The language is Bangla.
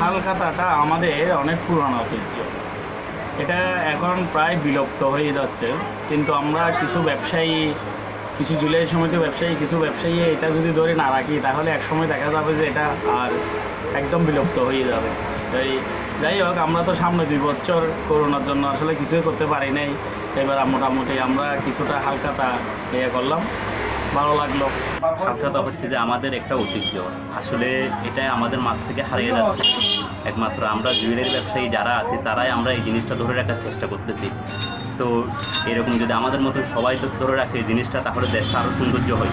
হালখাতাটা আমাদের অনেক পুরানো ঐতিহ্য এটা এখন প্রায় বিলুপ্ত হয়ে যাচ্ছে। কিন্তু আমরা কিছু ব্যবসায়ী, কিছু জুলাই সমিতি ব্যবসায়ী, কিছু ব্যবসায়ী এটা যদি ধরে না রাখি, তাহলে একসময় দেখা যাবে যে এটা আর একদম বিলুপ্ত হয়ে যাবে। তাই যাই হোক, আমরা তো সামনে দুই বছর করোনার জন্য আসলে কিছুই করতে পারি নাই। এবার মোটামুটি আমরা কিছুটা হালখাতা ইয়ে করলাম। ভালো লাগল। হালখাতা হচ্ছে যে আমাদের একটা ঐতিহ্য। আসলে এটা আমাদের মাছ থেকে হারিয়ে যাচ্ছে। একমাত্র আমরা জুয়েলারি ব্যবসায়ী যারা আছি, তারাই আমরা এই জিনিসটা ধরে রাখার চেষ্টা করতেছি। তো এরকম যদি আমাদের মতো সবাই তো ধরে রাখে এই জিনিসটা, তাহলে দেশটা আরও সৌন্দর্য হয়।